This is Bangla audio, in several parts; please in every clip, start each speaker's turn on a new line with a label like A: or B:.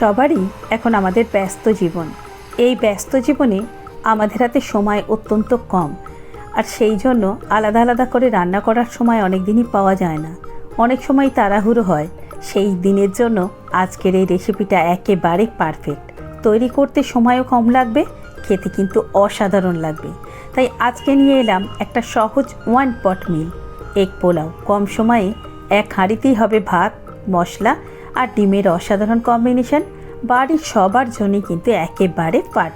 A: সবারই এখন আমাদের ব্যস্ত জীবন। এই ব্যস্ত জীবনে আমাদের হাতে সময় অত্যন্ত কম। আর সেই জন্য আলাদা আলাদা করে রান্না করার সময় অনেক দিনই পাওয়া যায় না। অনেক সময় তাড়াহুড়ো হয়। সেই দিনের জন্য আজকের এই রেসিপিটা একেবারে পারফেক্ট তৈরি করতে সময়ও কম লাগবে, খেতে কিন্তু অসাধারণ লাগবে। তাই আজকে নিয়ে এলাম একটা সহজ one pot meal egg pulao. কম সময়ে এক হাঁড়িতেই হবে ভাত, মশলা আর ডিমের অসাধারণ কম্বিনেশন বাড়ির সবার জন্যই কিন্তু একেবারে পার।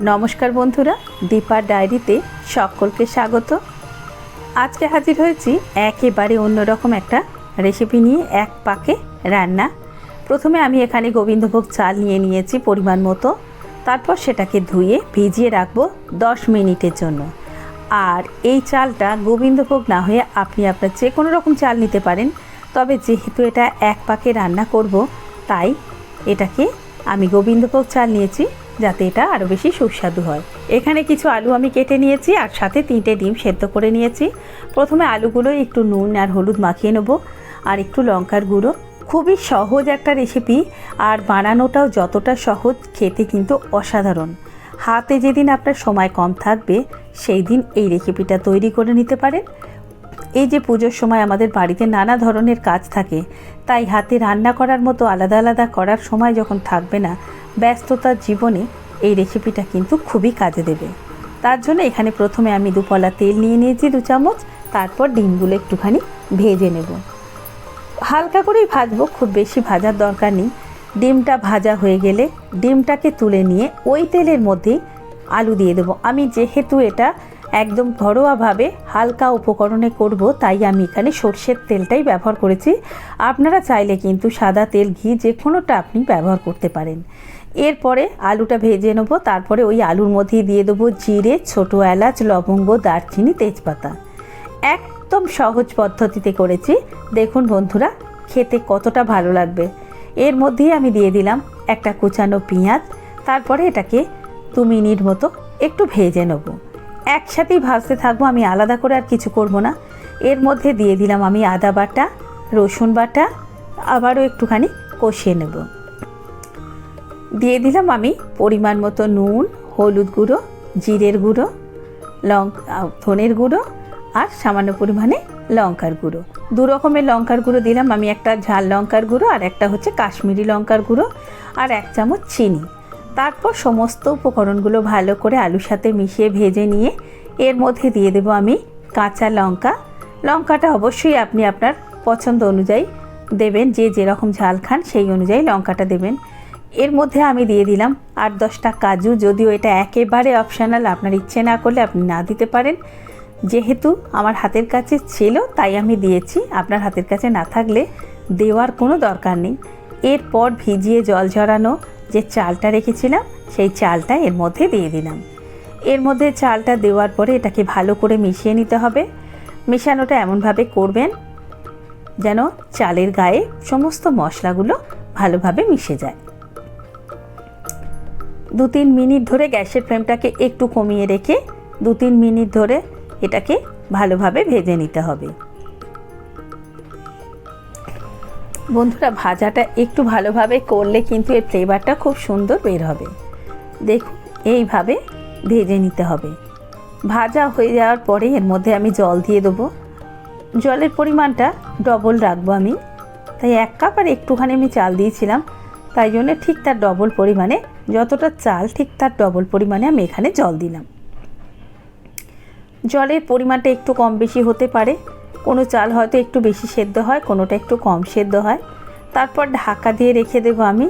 A: নমস্কার বন্ধুরা, দীপার ডায়েরিতে সকলকে স্বাগত। আজকে হাজির হয়েছি একেবারে অন্যরকম একটা রেসিপি নিয়ে এক পাকে রান্না। প্রথমে আমি এখানে গোবিন্দভোগ চাল নিয়ে নিয়েছি পরিমাণ মতো। তারপর সেটাকে ধুয়ে ভিজিয়ে রাখব দশ মিনিটের জন্য। আর এই চালটা গোবিন্দভোগ না হয়ে আপনি আপনার যে কোনো রকম চাল নিতে পারেন তবে যেহেতু এটা এক পাকে রান্না করব, তাই এটাকে আমি গোবিন্দভোগ চাল নিয়েছি, যাতে এটা আরও বেশি সুস্বাদু হয়। এখানে কিছু আলু আমি কেটে নিয়েছি আর সাথে তিনটে ডিম সেদ্ধ করে নিয়েছি। প্রথমে আলুগুলো একটু নুন আর হলুদ মাখিয়ে নেব আর একটু লঙ্কার গুঁড়ো। খুবই সহজ একটা রেসিপি আর বানানোটাও যতটা সহজ, খেতে কিন্তু অসাধারণ। হাতে যেদিন আপনার সময় কম থাকবে, সেই দিন এই রেসিপিটা তৈরি করে নিতে পারেন। এই যে পুজোর সময় আমাদের বাড়িতে নানা ধরনের কাজ থাকে, তাই হাতে রান্না করার মতো আলাদা আলাদা করার সময় যখন থাকবে না, ব্যস্ততার জীবনে এই রেসিপিটা কিন্তু খুবই কাজে দেবে। তার জন্য এখানে প্রথমে আমি দুপলা তেল নিয়ে নিয়েছি দু চামচ, তারপর ডিমগুলো একটুখানি ভেজে নেব। হালকা করেই ভাজবো, খুব বেশি ভাজার দরকার নেই। ডিমটা ভাজা হয়ে গেলে ডিমটাকে তুলে নিয়ে ওই তেলের মধ্যেই আলু দিয়ে দেবো। আমি যেহেতু এটা একদম ঘরোয়াভাবে হালকা উপকরণে করব, তাই আমি এখানে সর্ষের তেলটাই ব্যবহার করেছি। আপনারা চাইলে কিন্তু সাদা তেল, ঘি যে কোনোটা আপনি ব্যবহার করতে পারেন। এরপরে আলুটা ভেজে নেব, তারপরে ওই আলুর মধ্যেই দিয়ে দেবো জিরে, ছোটো এলাচ, লবঙ্গ, দারচিনি, তেজপাতা। একদম সহজ পদ্ধতিতে করেছি। দেখুন বন্ধুরা, খেতে কতটা ভালো লাগবে। এর মধ্যেই আমি দিয়ে দিলাম একটা কুচানো পেঁয়াজ, তারপরে এটাকে দু মিনিট মতো একটু ভেজে নেব। একসাথেই ভাজতে থাকব, আমি আলাদা করে আর কিছু করব না। এর মধ্যে দিয়ে দিলাম আমি আদা বাটা, রসুন বাটা, আবারও একটুখানি কষিয়ে নেব। দিয়ে দিলাম আমি পরিমাণ মতো নুন, হলুদ গুঁড়ো, জিরের গুঁড়ো লঙ্কা ধনের গুঁড়ো আর সামান্য পরিমাণে লঙ্কার গুঁড়ো। দু রকমের লঙ্কার গুঁড়ো দিলাম, আমি একটা ঝাল লঙ্কার গুঁড়ো আর একটা হচ্ছে কাশ্মীরি লঙ্কার গুঁড়ো আর এক চামচ চিনি। তারপর সমস্ত উপকরণগুলো ভালো করে আলুর সাথে মিশিয়ে ভেজে নিয়ে এর মধ্যে দিয়ে দেবো আমি কাঁচা লঙ্কা। লঙ্কাটা অবশ্যই আপনি আপনার পছন্দ অনুযায়ী দেবেন, যে যেরকম ঝাল খান সেই অনুযায়ী লঙ্কাটা দেবেন। এর মধ্যে আমি দিয়ে দিলাম আট দশটা কাজু, যদিও এটা একেবারে অপশানাল আপনার ইচ্ছে না করলে আপনি না দিতে পারেন। যেহেতু আমার হাতের কাছে ছিল, তাই আমি দিয়েছি। আপনার হাতের কাছে না থাকলে দেওয়ার কোনো দরকার নেই। এরপর ভিজিয়ে জল ঝরানো যে চালটা রেখেছিলাম, সেই চালটা এর মধ্যে দিয়ে দিলাম। এর মধ্যে চালটা দেওয়ার পরে এটাকে ভালো করে মিশিয়ে নিতে হবে। মেশানোটা এমনভাবে করবেন যেন চালের গায়ে সমস্ত মশলাগুলো ভালোভাবে মিশে যায়। দু তিন মিনিট ধরে গ্যাসের ফ্লেমটাকে একটু কমিয়ে রেখে দু তিন মিনিট ধরে এটাকে ভালোভাবে ভেজে নিতে হবে। বন্ধুরা, ভাজাটা একটু ভালোভাবে করলে কিন্তু এর ফ্লেভারটা খুব সুন্দর বের হবে। দেখুন, এইভাবে ভেজে নিতে হবে। ভাজা হয়ে যাওয়ার পরে এর মধ্যে আমি জল দিয়ে দেবো। জলের পরিমাণটা ডবল রাখব আমি। তাই এক কাপ আর একটুখানি আমি চাল দিয়েছিলাম। তাই জন্য ঠিক তার ডবল পরিমাণে, যতটা চাল ঠিক তার ডবল পরিমাণে আমি এখানে জল দিলাম। জলের পরিমাণটা একটু কম বেশি হতে পারে। কোনো চাল হয়তো একটু বেশি সেদ্ধ হয়, কোনোটা একটু কম সেদ্ধ হয়। তারপর ঢাকা দিয়ে রেখে দেবো আমি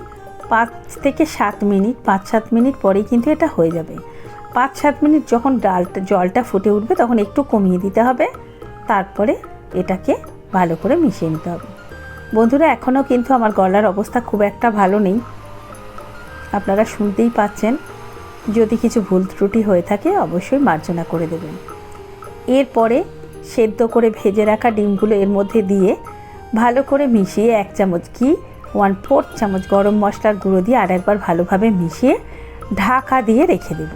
A: পাঁচ থেকে সাত মিনিট, পাঁচ সাত মিনিট পরেই কিন্তু এটা হয়ে যাবে। পাঁচ সাত মিনিট যখন ডালটা, জলটা ফুটে উঠবে তখন একটু কমিয়ে দিতে হবে। তারপরে এটাকে ভালো করে মিশিয়ে নিতে হবে। বন্ধুরা এখনও কিন্তু আমার গলার অবস্থা খুব একটা ভালো নেই। আপনারা শুনতেই পাচ্ছেন, যদি কিছু ভুল ত্রুটি হয়ে থাকে অবশ্যই মার্জনা করে দেবেন। এরপরে সেদ্ধ করে ভেজে রাখা ডিমগুলো এর মধ্যে দিয়ে ভালো করে মিশিয়ে এক চামচ ঘি ওয়ান ফোর্থ চামচ গরম মশলার গুঁড়ো দিয়ে আর একবার ভালোভাবে মিশিয়ে ঢাকা দিয়ে রেখে দেব।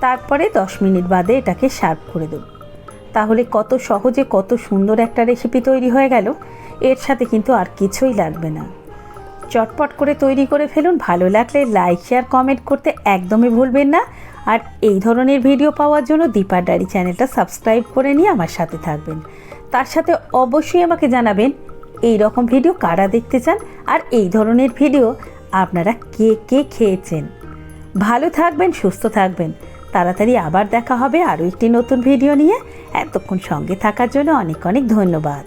A: তারপরে দশ মিনিট বাদে এটাকে সার্ভ করে দেব। তাহলে কত সহজে কত সুন্দর একটা রেসিপি তৈরি হয়ে গেল। এর সাথে কিন্তু আর কিছুই লাগবে না। চটপট করে তৈরি করে ফেলুন। ভালো লাগলে লাইক শেয়ার কমেন্ট করতে একদমই ভুলবেন না। আর এই ধরনের ভিডিও পাওয়ার জন্য দীপার ডায়েরি চ্যানেলটা সাবস্ক্রাইব করে নিয়ে আমার সাথে থাকবেন। তার সাথে অবশ্যই আমাকে জানাবেন, এই রকম ভিডিও কারা দেখতে চান? আর এই ধরনের ভিডিও আপনারা কে কে খেয়েছেন? ভালো থাকবেন, সুস্থ থাকবেন। তাড়াতাড়ি আবার দেখা হবে আরও একটি নতুন ভিডিও নিয়ে। এতক্ষণ সঙ্গে থাকার জন্য অনেক অনেক ধন্যবাদ।